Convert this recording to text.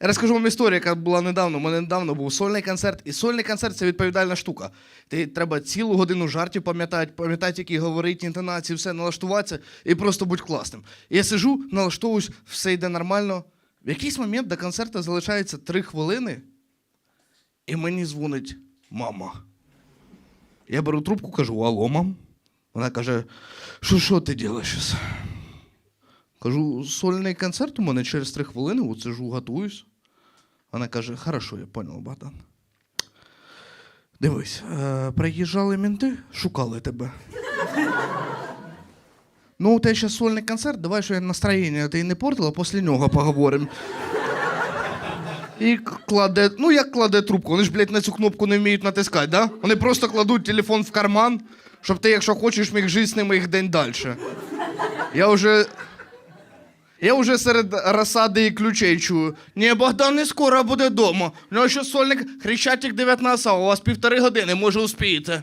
Я розкажу вам історію, яка була недавно. У мене недавно був сольний концерт, і сольний концерт це відповідальна штука. Ти треба цілу годину жартів пам'ятати, пам'ятати, які говорить, інтонації, все налаштуватися і просто будь класним. Я сижу, налаштовуюсь, все йде нормально. В якийсь момент до концерту залишається три хвилини, і мені дзвонить мама. Я беру трубку, кажу: алло, мам. Вона каже: що що ти робиш? Кажу, сольний концерт у мене через три хвилини, от сижу, готуюсь. Вона каже: хорошо, я понял, Богдан. Дивись, е, приїжджали мінти, шукали тебе. Ну, у тебе зараз сольний концерт, давай, що я настроєння ти не портила, після нього поговоримо. І кладе, ну як кладе трубку? Вони ж, блядь, на цю кнопку не вміють натискати, да? Вони просто кладуть телефон в карман, щоб ти, якщо хочеш, міг жити з ними їх день далі. Я вже. Я вже серед розсади і ключей чую. Ні, Богдан не скоро буде вдома. У нього ще сольник Хрещатик 19, а у вас півтори години, може, успієте.